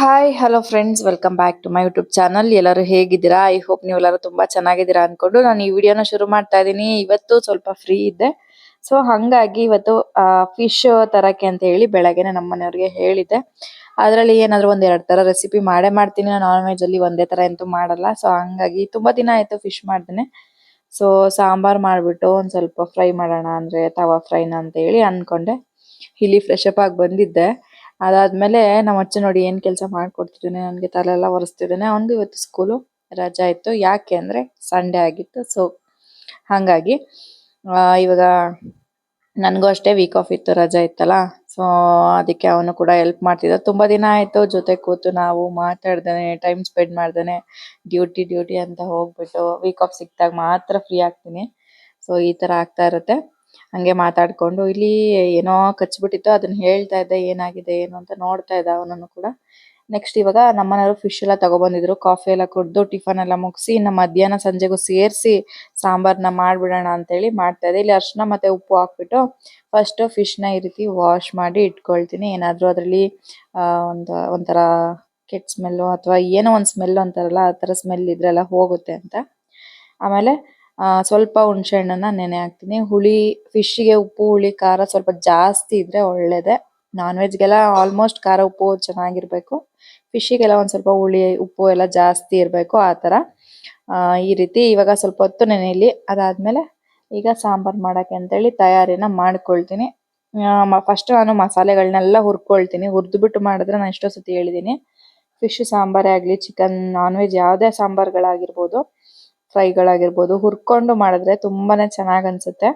Hi hello friends welcome back to my YouTube channel ಎಲ್ಲರೂ ಹೇಗಿದ್ದೀರಾ? I hope ನೀವೆಲ್ಲರೂ ತುಂಬಾ ಚೆನ್ನಾಗಿದ್ದೀರಾ ಅಂದ್ಕೊಂಡು ನಾನು ಈ ವಿಡಿಯೋನ ಶುರು ಮಾಡ್ತಾ ಇದ್ದೀನಿ. ಇವತ್ತು ಸ್ವಲ್ಪ ಫ್ರೀ ಇದ್ದೆ. ಸೊ ಹಂಗಾಗಿ ಇವತ್ತು ಫಿಶ್ ತರಕ್ಕೆ ಅಂತ ಹೇಳಿ ಬೆಳಗ್ಗೆನೆ ನಮ್ಮ ಮನೆಯವ್ರಿಗೆ ಹೇಳಿದ್ದೆ. ಅದರಲ್ಲಿ ಏನಾದರೂ ಒಂದು ಎರಡು ಥರ ರೆಸಿಪಿ ಮಾಡೇ ಮಾಡ್ತೀನಿ. ನಾನು ನಾನ್ ವೆಜ್ಜಲ್ಲಿ ಒಂದೇ ಥರ ಅಂತೂ ಮಾಡಲ್ಲ. ಸೊ ಹಂಗಾಗಿ ತುಂಬಾ ದಿನ ಆಯಿತು ಫಿಶ್ ಮಾಡ್ದೇನೆ. ಸೊ ಸಾಂಬಾರು ಮಾಡಿಬಿಟ್ಟು ಒಂದು ಸ್ವಲ್ಪ ಫ್ರೈ ಮಾಡೋಣ ಅಂದರೆ ತವಾ ಫ್ರೈನ ಅಂತ ಹೇಳಿ ಅಂದ್ಕೊಂಡೆ ಇಲ್ಲಿ ಫ್ರೆಶ್ ಅಪ್ ಆಗಿ ಬಂದಿದ್ದೆ. ಅದಾದ್ಮೇಲೆ ನಮ್ಮ ಅಜ್ಜ ನೋಡಿ ಏನ್ ಕೆಲಸ ಮಾಡ್ಕೊಡ್ತಿದ್ದಾನೆ, ನನ್ಗೆ ತಲೆ ಎಲ್ಲ ಒರೆಸ್ತಿದ್ದಾನೆ. ಅವ್ನಿಗೂ ಇವತ್ತು ಸ್ಕೂಲು ರಜಾ ಇತ್ತು. ಯಾಕೆ ಅಂದ್ರೆ ಸಂಡೇ ಆಗಿತ್ತು. ಸೊ ಹಂಗಾಗಿ, ಆ, ಇವಾಗ ನನ್ಗೂ ಅಷ್ಟೇ ವೀಕ್ ಆಫ್ ಇತ್ತು, ರಜಾ ಇತ್ತಲ್ಲ. ಸೊ ಅದಕ್ಕೆ ಅವನು ಕೂಡ ಹೆಲ್ಪ್ ಮಾಡ್ತಿದ್ದ. ತುಂಬಾ ದಿನ ಆಯ್ತು ಜೊತೆ ಕೂತು ನಾವು ಮಾತಾಡ್ದೇನೆ ಟೈಮ್ ಸ್ಪೆಂಡ್ ಮಾಡ್ದೇನೆ. ಡ್ಯೂಟಿ ಡ್ಯೂಟಿ ಅಂತ ಹೋಗ್ಬಿಟ್ಟು ವೀಕ್ ಆಫ್ ಸಿಕ್ದಾಗ ಮಾತ್ರ ಫ್ರೀ ಆಗ್ತೀನಿ. ಸೊ ಈ ತರ ಆಗ್ತಾ ಇರುತ್ತೆ. ಹಂಗೆ ಮಾತಾಡ್ಕೊಂಡು ಇಲ್ಲಿ ಏನೋ ಕಚ್ಬಿಟ್ಟಿತ್ತು, ಅದನ್ನ ಹೇಳ್ತಾ ಇದ್ದ, ಏನಾಗಿದೆ, ಏನು ಅಂತ ನೋಡ್ತಾ ಇದ್ದ ಅವನನ್ನು ಕೂಡ. ನೆಕ್ಸ್ಟ್ ಇವಾಗ ನಮ್ಮನೆಯವರು ಫಿಶ್ ಎಲ್ಲ ತಗೊಬಂದಿದ್ರು ಕಾಫಿ ಎಲ್ಲ ಕುಡ್ದು ಟಿಫನ್ ಎಲ್ಲ ಮುಗಿಸಿ, ಇನ್ನು ಮಧ್ಯಾಹ್ನ ಸಂಜೆಗೂ ಸೇರಿಸಿ ಸಾಂಬಾರ್ನ ಮಾಡ್ಬಿಡೋಣ ಅಂತ ಹೇಳಿ ಮಾಡ್ತಾ ಇದ್ದೆ. ಇಲ್ಲಿ ಅರ್ಶಿನ ಮತ್ತೆ ಉಪ್ಪು ಹಾಕ್ಬಿಟ್ಟು ಫಸ್ಟ್ ಫಿಶ್ನ ಈ ರೀತಿ ವಾಶ್ ಮಾಡಿ ಇಟ್ಕೊಳ್ತೀನಿ. ಏನಾದ್ರೂ ಅದ್ರಲ್ಲಿ ಒಂದು, ಒಂಥರ ಕೆಟ್ಟ ಸ್ಮೆಲ್ ಅಥವಾ ಏನೋ ಒಂದ್ ಸ್ಮೆಲ್ ಅಂತಾರಲ್ಲ, ಆ ತರ ಸ್ಮೆಲ್ ಇದ್ರೆಲ್ಲ ಹೋಗುತ್ತೆ ಅಂತ. ಆಮೇಲೆ ಆ, ಸ್ವಲ್ಪ ಹುಣಸೆ ಹಣ್ಣನ್ನ ನೆನೆ ಹಾಕ್ತೀನಿ. ಹುಳಿ ಫಿಶ್ಗೆ ಉಪ್ಪು, ಹುಳಿ, ಖಾರ ಸ್ವಲ್ಪ ಜಾಸ್ತಿ ಇದ್ರೆ ಒಳ್ಳೇದೇ. ನಾನ್ ವೆಜ್ ಗೆಲ್ಲ ಆಲ್ಮೋಸ್ಟ್ ಖಾರ, ಉಪ್ಪು ಚೆನ್ನಾಗಿರ್ಬೇಕು. ಫಿಶ್ ಗೆಲ್ಲ ಒಂದ್ ಸ್ವಲ್ಪ ಹುಳಿ, ಉಪ್ಪು ಎಲ್ಲ ಜಾಸ್ತಿ ಇರ್ಬೇಕು ಆತರ ಆ, ಈ ರೀತಿ ಇವಾಗ ಸ್ವಲ್ಪ ಹೊತ್ತು ನೆನೆಯಲ್ಲಿ ಅದಾದ್ಮೇಲೆ ಈಗ ಸಾಂಬಾರ್ ಮಾಡಕ್ಕೆ ಅಂತ ಹೇಳಿ ತಯಾರಿನ ಮಾಡ್ಕೊಳ್ತೀನಿ. ಫಸ್ಟ್ ನಾನು ಮಸಾಲೆಗಳನ್ನೆಲ್ಲ ಹುರ್ಕೊಳ್ತೀನಿ. ಹುರಿದು ಬಿಟ್ಟು ಮಾಡಿದ್ರೆ ನಾನು ಎಷ್ಟೋ ಸತಿ ಹೇಳಿದೀನಿ. ಫಿಶ್ ಸಾಂಬಾರೇ ಆಗ್ಲಿ ಚಿಕನ್ ನಾನ್ ವೆಜ್ ಯಾವ್ದೇ ಸಾಂಬಾರ್ಗಳಾಗಿರ್ಬೋದು. ಫ್ರೈಗಳಾಗಿರ್ಬೋದು, ಹುರ್ಕೊಂಡು ಮಾಡಿದ್ರೆ ತುಂಬಾನೇ ಚೆನ್ನಾಗ್ ಅನ್ಸುತ್ತೆ.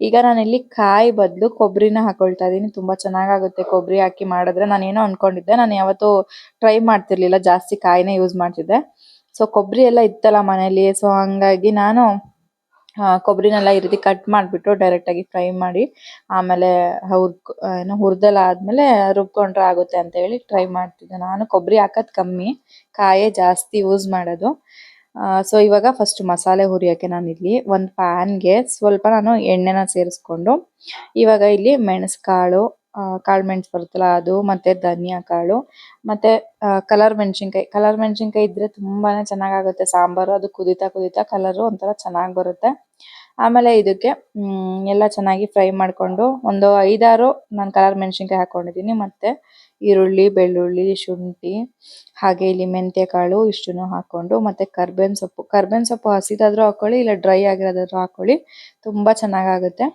ಈಗ ನಾನಿಲ್ಲಿ ಕಾಯಿ ಬದಲು ಕೊಬ್ಬರಿನ ಹಾಕೊಳ್ತಾ ಇದೀನಿ. ತುಂಬಾ ಚೆನ್ನಾಗಾಗುತ್ತೆ ಕೊಬ್ಬರಿ ಹಾಕಿ ಮಾಡಿದ್ರೆ. ನಾನು ಏನೋ ಅನ್ಕೊಂಡಿದ್ದೆ, ನಾನು ಯಾವತ್ತೂ ಟ್ರೈ ಮಾಡ್ತಿರ್ಲಿಲ್ಲ, ಜಾಸ್ತಿ ಕಾಯಿನೇ ಯೂಸ್ ಮಾಡ್ತಿದ್ದೆ. ಸೊ ಕೊಬ್ಬರಿ ಎಲ್ಲ ಇತ್ತಲ್ಲ ಮನೇಲಿ, ಸೊ, ಹಂಗಾಗಿ ನಾನು ಕೊಬ್ಬರಿನೆಲ್ಲ ಈ ರೀತಿ ಕಟ್ ಮಾಡಿಬಿಟ್ಟು ಡೈರೆಕ್ಟ್ ಆಗಿ ಫ್ರೈ ಮಾಡಿ, ಆಮೇಲೆ ಹುರ್ ಏನು ಹುರ್ದೆಲ್ಲ ಆದ್ಮೇಲೆ ರುಬ್ಕೊಂಡ್ರೆ ಆಗುತ್ತೆ ಅಂತ ಹೇಳಿ ಟ್ರೈ ಮಾಡ್ತಿದ್ದೆ. ನಾನು ಕೊಬ್ಬರಿ ಹಾಕೋದ್ ಕಮ್ಮಿ, ಕಾಯೇ ಜಾಸ್ತಿ ಯೂಸ್ ಮಾಡೋದು. ಸೊ ಇವಾಗ ಫಸ್ಟ್ ಮಸಾಲೆ ಹುರಿಯೋಕ್ಕೆ ನಾನು ಇಲ್ಲಿ ಒಂದು ಪ್ಯಾನ್ಗೆ ಸ್ವಲ್ಪ ನಾನು ಎಣ್ಣೆನ ಸೇರಿಸ್ಕೊಂಡು, ಇವಾಗ ಇಲ್ಲಿ ಮೆಣಸು ಕಾಳು ಮೆಣಸು ಬರುತ್ತಲ್ಲ ಅದು, ಮತ್ತೆ ಧನಿಯಾ ಕಾಳು, ಮತ್ತೆ ಕಲರ್ ಮೆಣಸಿನ್ಕಾಯಿ. ಕಲರ್ ಮೆಣಸಿನ್ಕಾಯಿ ಇದ್ರೆ ತುಂಬಾನೇ ಚೆನ್ನಾಗಾಗುತ್ತೆ ಸಾಂಬಾರು, ಅದು ಕುದಿತಾ ಕುದಿತಾ ಕಲರ್ ಒಂಥರ ಚೆನ್ನಾಗಿ ಬರುತ್ತೆ. ಆಮೇಲೆ ಇದಕ್ಕೆ ಎಲ್ಲ ಚೆನ್ನಾಗಿ ಫ್ರೈ ಮಾಡ್ಕೊಂಡು ಒಂದು ಐದಾರು ನಾನು ಕಲರ್ ಮೆಣಸಿನ್ಕಾಯಿ ಹಾಕೊಂಡಿದೀನಿ, ಮತ್ತೆ ಈರುಳ್ಳಿ, ಬೆಳ್ಳುಳ್ಳಿ, ಶುಂಠಿ, ಹಾಗೆ ಇಲ್ಲಿ ಮೆಂತ್ಯ ಕಾಳು ಇಷ್ಟನ್ನು ಹಾಕೊಂಡು ಮತ್ತೆ ಕರ್ಬೇವಿನ ಸೊಪ್ಪು. ಕರ್ಬೇವಿನ ಸೊಪ್ಪು ಹಸಿದಾದ್ರೂ ಹಾಕೊಳ್ಳಿ, ಇಲ್ಲ ಡ್ರೈ ಆಗಿರೋದಾದ್ರೂ ಹಾಕೊಳ್ಳಿ. ತುಂಬಾ ಚೆನ್ನಾಗಾಗುತ್ತೆ.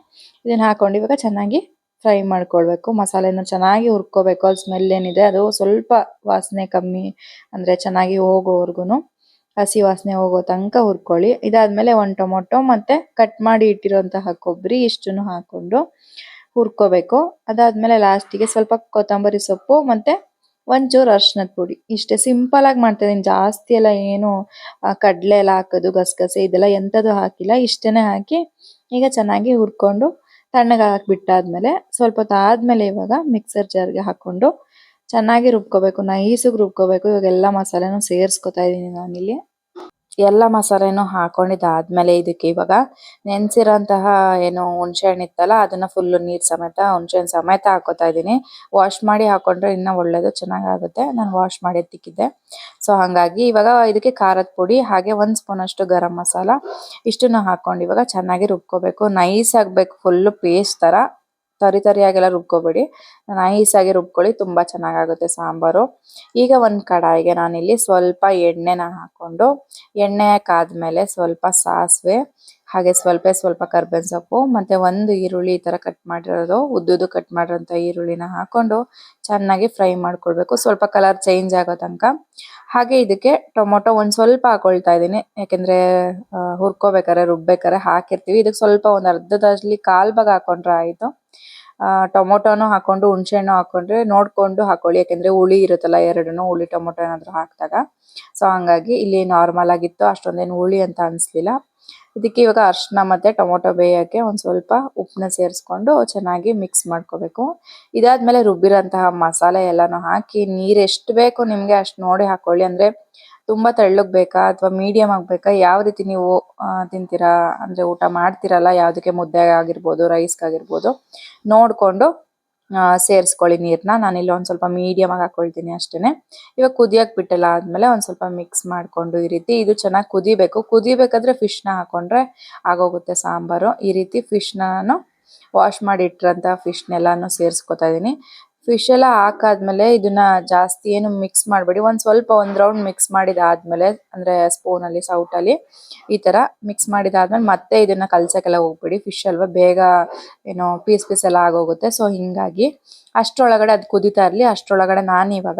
ಇದನ್ನ ಹಾಕೊಂಡು ಇವಾಗ ಚೆನ್ನಾಗಿ ಫ್ರೈ ಮಾಡ್ಕೊಳ್ಬೇಕು. ಮಸಾಲೆನ ಚೆನ್ನಾಗಿ ಹುರ್ಕೋಬೇಕು. ಅದು ಸ್ಮೆಲ್ ಏನಿದೆ, ಅದು ಸ್ವಲ್ಪ ವಾಸನೆ ಕಮ್ಮಿ, ಅಂದ್ರೆ ಚೆನ್ನಾಗಿ ಹೋಗೋವರೆಗೂ ಹಸಿ ವಾಸನೆ ಹೋಗೋ ತನಕ ಹುರ್ಕೊಳ್ಳಿ. ಇದಾದ್ಮೇಲೆ ಒಂದು ಟೊಮೊಟೊ ಮತ್ತೆ ಕಟ್ ಮಾಡಿ ಇಟ್ಟಿರುವಂತಹ ಕೊಬ್ಬರಿ ಇಷ್ಟನ್ನು ಹಾಕೊಂಡು ಹುರ್ಕೋಬೇಕು. ಅದಾದ್ಮೇಲೆ ಲಾಸ್ಟಿಗೆ ಸ್ವಲ್ಪ ಕೊತ್ತಂಬರಿ ಸೊಪ್ಪು ಮತ್ತೆ ಒಂಚೂರು ಅರ್ಶಿನದ ಪುಡಿ. ಇಷ್ಟೇ ಸಿಂಪಲ್ ಆಗಿ ಮಾಡ್ತಾ ಜಾಸ್ತಿ ಎಲ್ಲ ಏನು ಕಡಲೆ ಎಲ್ಲ ಹಾಕೋದು, ಗಸಗಸೆ ಇದೆಲ್ಲ ಎಂಥದ್ದು ಹಾಕಿಲ್ಲ. ಇಷ್ಟೇ ಹಾಕಿ ಈಗ ಚೆನ್ನಾಗಿ ಹುರ್ಕೊಂಡು ತಣ್ಣಗೆ ಬಿಟ್ಟಾದ್ಮೇಲೆ ಸ್ವಲ್ಪ ಹೊತ್ತು ಆದ್ಮೇಲೆ ಇವಾಗ ಮಿಕ್ಸರ್ ಜಾರ್ಗೆ ಹಾಕೊಂಡು ಚೆನ್ನಾಗಿ ರುಬ್ಕೋಬೇಕು. ನೈಸಿಗೆ ರುಬ್ಕೋಬೇಕು. ಇವಾಗ ಎಲ್ಲ ಮಸಾಲೆನೂ ಸೇರಿಸ್ಕೊತಾ ಇದ್ದೀನಿ ನಾನಿಲ್ಲಿ. ಎಲ್ಲ ಮಸಾಲೆನೂ ಹಾಕೊಂಡಿದ್ದಾದ್ಮೇಲೆ ಇದಕ್ಕೆ ಇವಾಗ ನೆನ್ಸಿರೋಂತಹ ಏನು ಹುಣಸೆ ಹಣ್ಣು ಇತ್ತಲ್ಲ, ಅದನ್ನ ಫುಲ್ ನೀರ್ ಸಮೇತ ಹುಣಸೆ ಹಣ್ಣು ಸಮೇತ ಹಾಕೋತಾ ಇದೀನಿ ವಾಶ್ ಮಾಡಿ ಹಾಕೊಂಡ್ರೆ ಇನ್ನ ಒಳ್ಳೇದು, ಚೆನ್ನಾಗಾಗುತ್ತೆ. ನಾನು ವಾಶ್ ಮಾಡಿ ತಿಕ್ಕಿದ್ದೆ ಸೊ ಹಾಗಾಗಿ ಇವಾಗ ಇದಕ್ಕೆ ಖಾರದ ಪುಡಿ, ಹಾಗೆ ಒಂದ್ ಸ್ಪೂನ್ ಅಷ್ಟು ಗರಂ ಮಸಾಲ, ಇಷ್ಟನ್ನು ಹಾಕೊಂಡು ಇವಾಗ ಚೆನ್ನಾಗಿ ರುಬ್ಕೋಬೇಕು. ನೈಸ್ ಆಗ್ಬೇಕು ಫುಲ್ ಪೇಸ್ಟ್ ತರ ತರಿ ತರಿಯಾಗೆಲ್ಲ ರುಬ್ಕೋಬೇಡಿ. ನೈಸ್ ಆಗಿ ರುಬ್ಕೊಳ್ಳಿ, ತುಂಬಾ ಚೆನ್ನಾಗಾಗುತ್ತೆ ಸಾಂಬಾರು. ಈಗ ಒಂದು ಕಡಾಯಿಗೆ ನಾನಿಲ್ಲಿ ಸ್ವಲ್ಪ ಎಣ್ಣೆನ ಹಾಕೊಂಡು ಎಣ್ಣೆ ಕಾದ್ಮೇಲೆ ಸ್ವಲ್ಪ ಸಾಸಿವೆ, ಹಾಗೆ ಸ್ವಲ್ಪ ಸ್ವಲ್ಪ ಕರ್ಬೇವಿನ ಸೊಪ್ಪು, ಮತ್ತೆ ಒಂದು ಈರುಳ್ಳಿ ಈ ತರ ಕಟ್ ಮಾಡಿರೋದು, ಉದ್ದುದ್ದು ಕಟ್ ಮಾಡಿರೋಂಥ ಈರುಳ್ಳಿನ ಹಾಕೊಂಡು ಚೆನ್ನಾಗಿ ಫ್ರೈ ಮಾಡ್ಕೊಳ್ಬೇಕು. ಸ್ವಲ್ಪ ಕಲರ್ ಚೇಂಜ್ ಆಗೋ ತನಕ. ಹಾಗೆ ಇದಕ್ಕೆ ಟೊಮೊಟೊ ಒಂದ್ ಸ್ವಲ್ಪ ಹಾಕೊಳ್ತಾ ಇದ್ದೀನಿ. ಯಾಕಂದ್ರೆ ಹುರ್ಕೋಬೇಕಾರೆ ರುಬ್ಬೇಕಾರೆ ಹಾಕಿರ್ತೀವಿ. ಇದಕ್ಕೆ ಸ್ವಲ್ಪ ಒಂದು ಅರ್ಧದಲ್ಲಿ ಕಾಲ್ ಭಾಗ ಹಾಕೊಂಡ್ರೆ ಆಯ್ತು. ಆ, ಟೊಮೊಟೊನು ಹಾಕೊಂಡು ಹುಣಸೆ ಹಣ್ಣು ಹಾಕೊಂಡ್ರೆ ನೋಡ್ಕೊಂಡು ಹಾಕೊಳ್ಳಿ. ಯಾಕಂದ್ರೆ ಹುಳಿ ಇರುತ್ತಲ್ಲ ಎರಡೂನು ಹುಳಿ ಟೊಮೊಟೊ ಏನಾದ್ರು ಹಾಕಿದಾಗ. ಸೊ ಹಂಗಾಗಿ ಇಲ್ಲಿ ನಾರ್ಮಲ್ ಆಗಿತ್ತು. ಅಷ್ಟೊಂದೇನು ಹುಳಿ ಅಂತ ಅನ್ಸ್ಲಿಲ್ಲ. ಇದಕ್ಕೆ ಇವಾಗ ಅರ್ಶಿನ ಮತ್ತೆ ಟೊಮೊಟೊ ಬೇಯಕ್ಕೆ ಒಂದ್ ಸ್ವಲ್ಪ ಉಪ್ಪನ್ನ ಸೇರಿಸ್ಕೊಂಡು ಚೆನ್ನಾಗಿ ಮಿಕ್ಸ್ ಮಾಡ್ಕೋಬೇಕು. ಇದಾದ್ಮೇಲೆ ರುಬ್ಬಿರೋಂತಹ ಮಸಾಲೆ ಎಲ್ಲಾನು ಹಾಕಿ ನೀರ್ ಎಷ್ಟು ಬೇಕು ನಿಮ್ಗೆ ಅಷ್ಟ್ ನೋಡಿ ಹಾಕೊಳ್ಳಿ. ಅಂದ್ರೆ ತುಂಬಾ ತೆಳ್ಳಗ್ ಬೇಕಾ ಅಥವಾ ಮೀಡಿಯಂ ಆಗ್ಬೇಕಾ? ಯಾವ ರೀತಿ ನೀವು ತಿಂತೀರಾ? ಅಂದ್ರೆ ಊಟ ಮಾಡ್ತಿರಲ್ಲ, ಯಾವ್ದಕ್ಕೆ ಮುದ್ದೆ ಆಗಿರ್ಬೋದು ರೈಸ್ ಆಗಿರ್ಬೋದು, ನೋಡ್ಕೊಂಡು ಸೇರಿಸ್ಕೊಳ್ಳಿ ನೀರನ್ನ ಇಲ್ಲಿ ಒಂದ್ ಸ್ವಲ್ಪ ಮೀಡಿಯಂ ಆಗಿ ಹಾಕೊಳ್ತೀನಿ ಅಷ್ಟೇನೆ. ಇವಾಗ ಕುದಿಯಕ್ಕೆ ಬಿಟ್ಟಲ್ಲ ಆದ್ಮೇಲೆ ಒಂದ್ ಸ್ವಲ್ಪ ಮಿಕ್ಸ್ ಮಾಡ್ಕೊಂಡು ಈ ರೀತಿ ಇದು ಚೆನ್ನಾಗಿ ಕುದಿಬೇಕು. ಕುದಿಬೇಕಾದ್ರೆ ಫಿಶ್ನ ಹಾಕೊಂಡ್ರೆ ಆಗೋಗುತ್ತೆ ಸಾಂಬಾರು. ಈ ರೀತಿ ಫಿಶ್ನ ನಾನು ವಾಶ್ ಮಾಡಿ ಫಿಶ್ ನೆಲ್ಲಾನು ಸೇರಿಸ್ಕೊತಾ ಇದ್ದೀನಿ ಫಿಶ್ ಎಲ್ಲ ಹಾಕಾದ್ಮೇಲೆ ಇದನ್ನ ಜಾಸ್ತಿ ಏನು ಮಿಕ್ಸ್ ಮಾಡಬೇಡಿ. ಒಂದ್ ಸ್ವಲ್ಪ ಒಂದ್ ರೌಂಡ್ ಮಿಕ್ಸ್ ಮಾಡಿದಾದ್ಮೇಲೆ ಅಲ್ಲಿ ಸೌಟ್ ಅಲ್ಲಿ ಈ ತರ ಮಿಕ್ಸ್ ಮಾಡಿದಾದ್ಮೇಲೆ ಮತ್ತೆ ಇದನ್ನ ಕಲ್ಸಕ್ಕೆಲ್ಲ ಹೋಗ್ಬೇಡಿ. ಫಿಶ್ ಅಲ್ವಾ ಬೇಗ ಏನೋ ಪೀಸ್ ಪೀಸ್ ಎಲ್ಲ ಆಗೋಗುತ್ತೆ. ಸೊ ಹಿಂಗಾಗಿ ಅಷ್ಟರೊಳಗಡೆ ಅದು ಕುದೀತಾ ಇರಲಿ ಅಷ್ಟರೊಳಗಡೆ ನಾನು ಇವಾಗ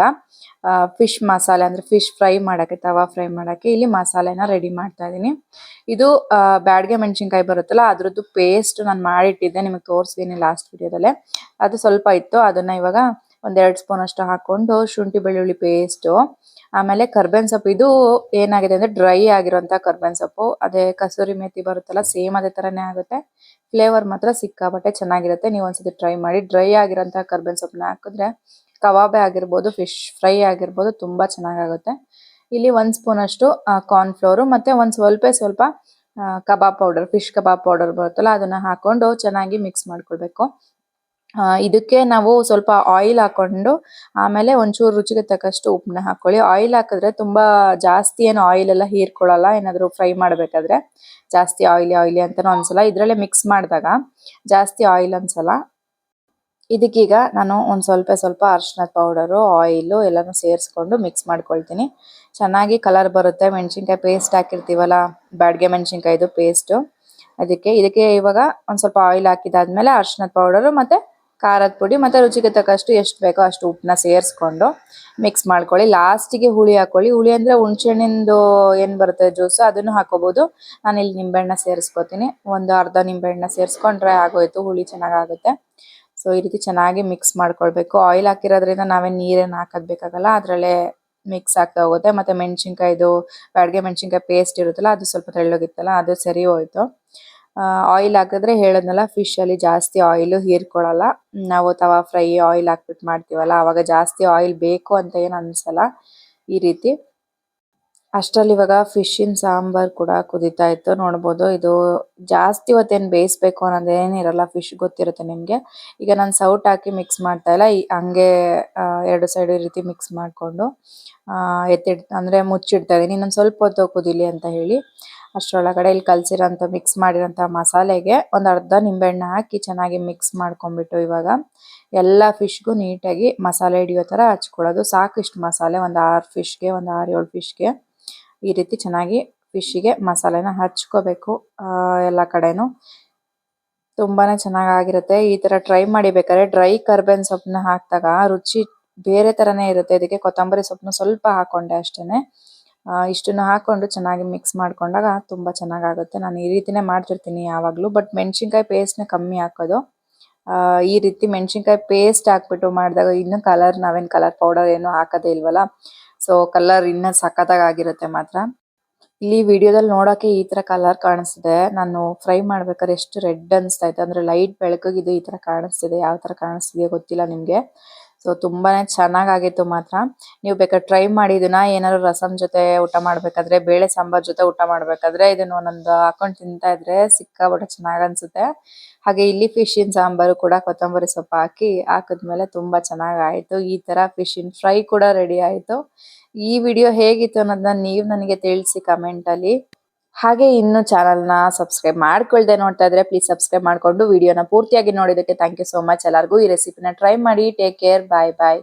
ಫಿಶ್ ಮಸಾಲೆ ಅಂದರೆ ಫಿಶ್ ಫ್ರೈ ಮಾಡೋಕ್ಕೆ, ತವಾ ಫ್ರೈ ಮಾಡೋಕ್ಕೆ ಇಲ್ಲಿ ಮಸಾಲೆನ ರೆಡಿ ಮಾಡ್ತಾ ಇದ್ದೀನಿ. ಇದು ಬ್ಯಾಡ್ಗೆ ಮೆಣಸಿನ್ಕಾಯಿ ಬರುತ್ತಲ್ಲ, ಅದರದ್ದು ಪೇಸ್ಟ್ ನಾನು ಮಾಡಿಟ್ಟಿದ್ದೆ, ನಿಮಗೆ ತೋರಿಸಿದ್ದೀನಿ ಲಾಸ್ಟ್ ವಿಡಿಯೋದಲ್ಲೇ ಅದು ಸ್ವಲ್ಪ ಇತ್ತು, ಅದನ್ನ ಇವಾಗ ಒಂದೆರಡು ಸ್ಪೂನ್ ಅಷ್ಟು ಹಾಕೊಂಡು ಶುಂಠಿ, ಬೆಳ್ಳುಳ್ಳಿ ಪೇಸ್ಟು ಆಮೇಲೆ ಕರ್ಬೇವಿನ ಸೊಪ್ಪು, ಇದು ಏನಾಗಿದೆ ಅಂದ್ರೆ ಡ್ರೈ ಆಗಿರೋಂಥ ಕರ್ಬೇವಿನ ಸೊಪ್ಪು. ಅದೇ ಕಸೂರಿ ಮೇಥಿ ಬರುತ್ತಲ್ಲ ಸೇಮ್ ಅದೇ ಥರನೇ ಆಗುತ್ತೆ. ಫ್ಲೇವರ್ ಮಾತ್ರ ಸಿಕ್ಕಾಪಟ್ಟೆ ಚೆನ್ನಾಗಿರುತ್ತೆ. ನೀವು ಒಂದ್ಸತಿ ಟ್ರೈ ಮಾಡಿ. ಡ್ರೈ ಆಗಿರೋಂಥ ಕರ್ಬೇವಿನ ಸೊಪ್ಪನ್ನ ಹಾಕಿದ್ರೆ ಕಬಾಬೆ ಆಗಿರ್ಬೋದು ಫಿಶ್ ಫ್ರೈ ಆಗಿರ್ಬೋದು, ತುಂಬ ಚೆನ್ನಾಗಾಗುತ್ತೆ. ಇಲ್ಲಿ ಒಂದು ಸ್ಪೂನ್ ಅಷ್ಟು ಕಾರ್ನ್ಫ್ಲೋರು ಮತ್ತೆ ಒಂದು ಸ್ವಲ್ಪ ಸ್ವಲ್ಪ kebab powder fish kebab powder ಬರುತ್ತಲ್ಲ, ಅದನ್ನ ಹಾಕೊಂಡು ಚೆನ್ನಾಗಿ ಮಿಕ್ಸ್ ಮಾಡ್ಕೊಳ್ಬೇಕು. ಇದಕ್ಕೆ ನಾವು ಸ್ವಲ್ಪ ಆಯಿಲ್ ಹಾಕೊಂಡು, ಆಮೇಲೆ ಒಂಚೂರು ರುಚಿಗೆ ತಕ್ಕಷ್ಟು ಉಪ್ಪನ್ನ ಹಾಕೊಳ್ಳಿ. ಆಯಿಲ್ ಹಾಕಿದ್ರೆ ತುಂಬಾ ಜಾಸ್ತಿ ಏನು ಆಯಿಲ್ ಎಲ್ಲ ಹೀರ್ಕೊಳ್ಳಲ್ಲ, ಏನಾದರೂ ಫ್ರೈ ಮಾಡಬೇಕಾದ್ರೆ. ಜಾಸ್ತಿ ಆಯಿಲಿ ಆಯಿಲಿ ಅಂತಾನು ಅನ್ಸಲ್ಲ. ಇದರಲ್ಲೇ ಮಿಕ್ಸ್ ಮಾಡಿದಾಗ ಜಾಸ್ತಿ ಆಯಿಲ್ ಅನ್ಸಲ್ಲ. ಇದಕ್ಕೀಗ ನಾನು ಒಂದು ಸ್ವಲ್ಪ ಸ್ವಲ್ಪ ಅರಿಶಿನದ ಪೌಡರು ಆಯಿಲು ಎಲ್ಲನೂ ಸೇರಿಸ್ಕೊಂಡು ಮಿಕ್ಸ್ ಮಾಡ್ಕೊಳ್ತೀನಿ. ಚೆನ್ನಾಗಿ ಕಲರ್ ಬರುತ್ತೆ. ಮೆಣಸಿನ್ಕಾಯಿ ಪೇಸ್ಟ್ ಹಾಕಿರ್ತೀವಲ್ಲ, ಬ್ಯಾಡ್ಗೆ ಮೆಣಸಿನ್ಕಾಯ್ದು ಪೇಸ್ಟು ಅದಕ್ಕೆ ಇದಕ್ಕೆ ಇವಾಗ ಒಂದು ಸ್ವಲ್ಪ ಆಯಿಲ್ ಹಾಕಿದಾದ್ಮೇಲೆ ಅರಿಶಿನದ ಪೌಡರು ಮತ್ತು ಖಾರದ ಪುಡಿ, ಮತ್ತು ರುಚಿಗೆ ತಕ್ಕಷ್ಟು ಎಷ್ಟು ಬೇಕೋ ಅಷ್ಟು ಉಪ್ಪನ್ನ ಸೇರಿಸ್ಕೊಂಡು ಮಿಕ್ಸ್ ಮಾಡ್ಕೊಳ್ಳಿ. ಲಾಸ್ಟಿಗೆ ಹುಳಿ ಹಾಕೊಳ್ಳಿ. ಹುಳಿ ಅಂದರೆ ಹುಣ್ಸೆಹಣ್ಣಿಂದು ಏನು ಬರುತ್ತೆ ಜ್ಯೂಸು ಅದನ್ನು ಹಾಕೋಬೋದು. ನಾನಿಲ್ಲಿ ನಿಂಬೆಹಣ್ಣ ಸೇರಿಸ್ಕೋತೀನಿ. ಒಂದು ಅರ್ಧ ನಿಂಬೆಹಣ್ಣ ಸೇರಿಸ್ಕೊಂಡ್ರೆ ಆಗೋಯ್ತು. ಹುಳಿ ಚೆನ್ನಾಗಾಗುತ್ತೆ. ಸೊ ಈ ರೀತಿ ಚೆನ್ನಾಗಿ ಮಿಕ್ಸ್ ಮಾಡ್ಕೊಳ್ಬೇಕು. ಆಯಿಲ್ ಹಾಕಿರೋದ್ರಿಂದ ನಾವೇ ನೀರೇನು ಹಾಕೋದು ಬೇಕಾಗಲ್ಲ. ಅದರಲ್ಲೇ ಮಿಕ್ಸ್ ಆಗ್ತಾ ಹೋಗುತ್ತೆ. ಮತ್ತೆ ಮೆಣಸಿನ್ಕಾಯ್ದು, ಬ್ಯಾಡ್ಗೆ ಮೆಣಸಿನ್ಕಾಯಿ ಪೇಸ್ಟ್ ಇರುತ್ತಲ್ಲ, ಅದು ಸ್ವಲ್ಪ ತೆಳ್ಳಗಿತ್ತಲ್ಲ, ಅದು ಸರಿ ಹೋಯ್ತು. ಆಯಿಲ್ ಹಾಕಿದ್ರೆ ಹೇಳದ್ನಲ್ಲ ಫಿಶ್ ಅಲ್ಲಿ ಜಾಸ್ತಿ ಆಯಿಲ್ ಹೀರ್ಕೊಳಲ್ಲ ನಾವು ತವಾ ಫ್ರೈ ಆಯಿಲ್ ಹಾಕ್ಬಿಟ್ಟು ಮಾಡ್ತೀವಲ್ಲ, ಅವಾಗ ಜಾಸ್ತಿ ಆಯಿಲ್ ಬೇಕು ಅಂತ ಏನು ಅನ್ಸಲ್ಲ ಈ ರೀತಿ. ಅಷ್ಟರಲ್ಲಿ ಇವಾಗ ಫಿಶಿನ ಸಾಂಬಾರ್ ಕೂಡ ಕುದೀತಾ ಇತ್ತು. ನೋಡ್ಬೋದು, ಇದು ಜಾಸ್ತಿ ಹೊತ್ತೇನು ಬೇಯಿಸ್ಬೇಕು ಅನ್ನೋದೇನಿರಲ್ಲ ಫಿಶ್ ಗೊತ್ತಿರುತ್ತೆ ನಿಮಗೆ. ಈಗ ನಾನು ಸೌಟ್ ಹಾಕಿ ಮಿಕ್ಸ್ ಮಾಡ್ತಾ ಇಲ್ಲ ಹಂಗೆ ಎರಡು ಸೈಡ್ ಈ ರೀತಿ ಮಿಕ್ಸ್ ಮಾಡಿಕೊಂಡು ಎತ್ತಿಡ್, ಅಂದರೆ ಮುಚ್ಚಿಡ್ತಾ ಇದ್ದೀನಿ ಇನ್ನೊಂದು ಸ್ವಲ್ಪ ಹೊತ್ತು ಕುದೀಲಿ ಅಂತ ಹೇಳಿ. ಅಷ್ಟರೊಳಗಡೆ ಇಲ್ಲಿ ಕಲಸಿರೋಂಥ ಮಿಕ್ಸ್ ಮಾಡಿರೋಂಥ ಮಸಾಲೆಗೆ ಒಂದು ಅರ್ಧ ನಿಂಬೆಹಣ್ಣು ಹಾಕಿ ಚೆನ್ನಾಗಿ ಮಿಕ್ಸ್ ಮಾಡ್ಕೊಂಡ್ಬಿಟ್ಟು ಇವಾಗ ಎಲ್ಲ ಫಿಶ್ಗೂ ನೀಟಾಗಿ ಮಸಾಲೆ ಹಿಡಿಯೋ ಥರ ಹಚ್ಕೊಳ್ಳೋದು. ಸಾಕಿಷ್ಟು ಮಸಾಲೆ, ಒಂದು ಆರು ಫಿಶ್ಗೆ ಒಂದು ಆರು ಏಳು ಫಿಶ್ಗೆ ಈ ರೀತಿ ಚೆನ್ನಾಗಿ ಫಿಶ್ಶಿಗೆ ಮಸಾಲೆನ ಹಚ್ಕೋಬೇಕು ಎಲ್ಲ ಕಡೆನೂ. ತುಂಬಾನೇ ಚೆನ್ನಾಗಿರುತ್ತೆ ಈ ತರ ಟ್ರೈ ಮಾಡಿ ಬೇಕಾದ್ರೆ ಡ್ರೈ ಕರ್ಬೇನ್ ಸೊಪ್ಪನ್ನ ಹಾಕಿದಾಗ ರುಚಿ ಬೇರೆ ತರನೇ ಇರುತ್ತೆ. ಇದಕ್ಕೆ ಕೊತ್ತಂಬರಿ ಸೊಪ್ಪನ್ನ ಸ್ವಲ್ಪ ಹಾಕೊಂಡೆ ಅಷ್ಟೇನೆ. ಆ, ಇಷ್ಟನ್ನ ಹಾಕೊಂಡು ಚೆನ್ನಾಗಿ ಮಿಕ್ಸ್ ಮಾಡ್ಕೊಂಡಾಗ ತುಂಬಾ ಚೆನ್ನಾಗಾಗುತ್ತೆ. ನಾನು ಈ ರೀತಿನೇ ಮಾಡ್ತಿರ್ತೀನಿ ಯಾವಾಗ್ಲೂ ಬಟ್ ಮೆಣಸಿನ್ಕಾಯಿ ಪೇಸ್ಟ್ನ ಕಮ್ಮಿ ಹಾಕೋದು. ಆ, ಈ ರೀತಿ ಮೆಣಸಿನ್ಕಾಯಿ ಪೇಸ್ಟ್ ಹಾಕ್ಬಿಟ್ಟು ಮಾಡಿದಾಗ ಇನ್ನು ಕಲರ್ ನಾವೇನ್ ಕಲರ್ ಪೌಡರ್ ಏನು ಹಾಕೋದೇ ಇಲ್ವಲ್ಲ? ಸೊ ಕಲರ್ ಇನ್ನ ಸಖತ್ತಾಗಿ ಆಗಿರುತ್ತೆ ಮಾತ್ರ. ಇಲ್ಲಿ ವಿಡಿಯೋದಲ್ಲಿ ನೋಡೋಕೆ ಈ ತರ ಕಲರ್ ಕಾಣಿಸ್ತಿದೆ. ನಾನು ಫ್ರೈ ಮಾಡ್ಬೇಕಾದ್ರೆ ಎಷ್ಟು ರೆಡ್ ಅನಿಸ್ತಾ ಇತ್ತು. ಅಂದ್ರೆ ಲೈಟ್ ಬೆಳಕಿಗೆ ಈ ತರ ಕಾಣಿಸ್ತಿದೆ. ಯಾವ ತರ ಕಾಣಿಸ್ತಿದೆ ಗೊತ್ತಿಲ್ಲ ನಿಮ್ಗೆ. ಸೊ ತುಂಬಾನೇ ಚೆನ್ನಾಗಾಗಿತ್ತು ಮಾತ್ರ. ನೀವು ಬೇಕಾದ್ರೆ ಟ್ರೈ ಮಾಡಿ, ಇದನ್ನ ಏನಾದ್ರು ರಸಂ ಜೊತೆ ಊಟ ಮಾಡ್ಬೇಕಾದ್ರೆ, ಬೇಳೆ ಸಾಂಬಾರ್ ಜೊತೆ ಊಟ ಮಾಡ್ಬೇಕಾದ್ರೆ, ಇದನ್ನ ಒಂದೊಂದು ಹಾಕೊಂಡು ತಿಂತಾ ಇದ್ರೆ ಸಿಕ್ಕಾಪಟ್ಟೆ ಚೆನ್ನಾಗ್ ಅನ್ಸುತ್ತೆ. ಹಾಗೆ ಇಲ್ಲಿ ಫಿಶಿನ ಸಾಂಬಾರು ಕೂಡ ಕೊತ್ತಂಬರಿ ಸೊಪ್ಪು ಹಾಕಿ ಹಾಕಿದ್ಮೇಲೆ ತುಂಬಾ ಚೆನ್ನಾಗಾಯ್ತು. ಈ ತರ ಫಿಶಿನ್ ಫ್ರೈ ಕೂಡ ರೆಡಿ ಆಯ್ತು. ಈ ವಿಡಿಯೋ ಹೇಗಿತ್ತು ಅನ್ನೋದನ್ನ ನೀವು ನನಗೆ ತಿಳಿಸಿ ಕಮೆಂಟ್ ಅಲ್ಲಿ. ಹಾಗೆ ಇನ್ನು ಚಾನಲ್ನ ಸಬ್ಸ್ಕ್ರೈಬ್ ಮಾಡ್ಕೊಳ್ದೆ ನೋಡ್ತಾ ಇದ್ರೆ ಪ್ಲೀಸ್ ಸಬ್ಸ್ಕ್ರೈಬ್ ಮಾಡ್ಕೊಂಡು ವಿಡಿಯೋನ ಪೂರ್ತಿಯಾಗಿ ನೋಡಿದಕ್ಕೆ ಥ್ಯಾಂಕ್ ಯು ಸೋ ಮಚ್ ಎಲ್ಲರಿಗೂ ಈ ರೆಸಿಪಿನ ಟ್ರೈ ಮಾಡಿ. ಟೇಕ್ ಕೇರ್ ಬಾಯ್ ಬಾಯ್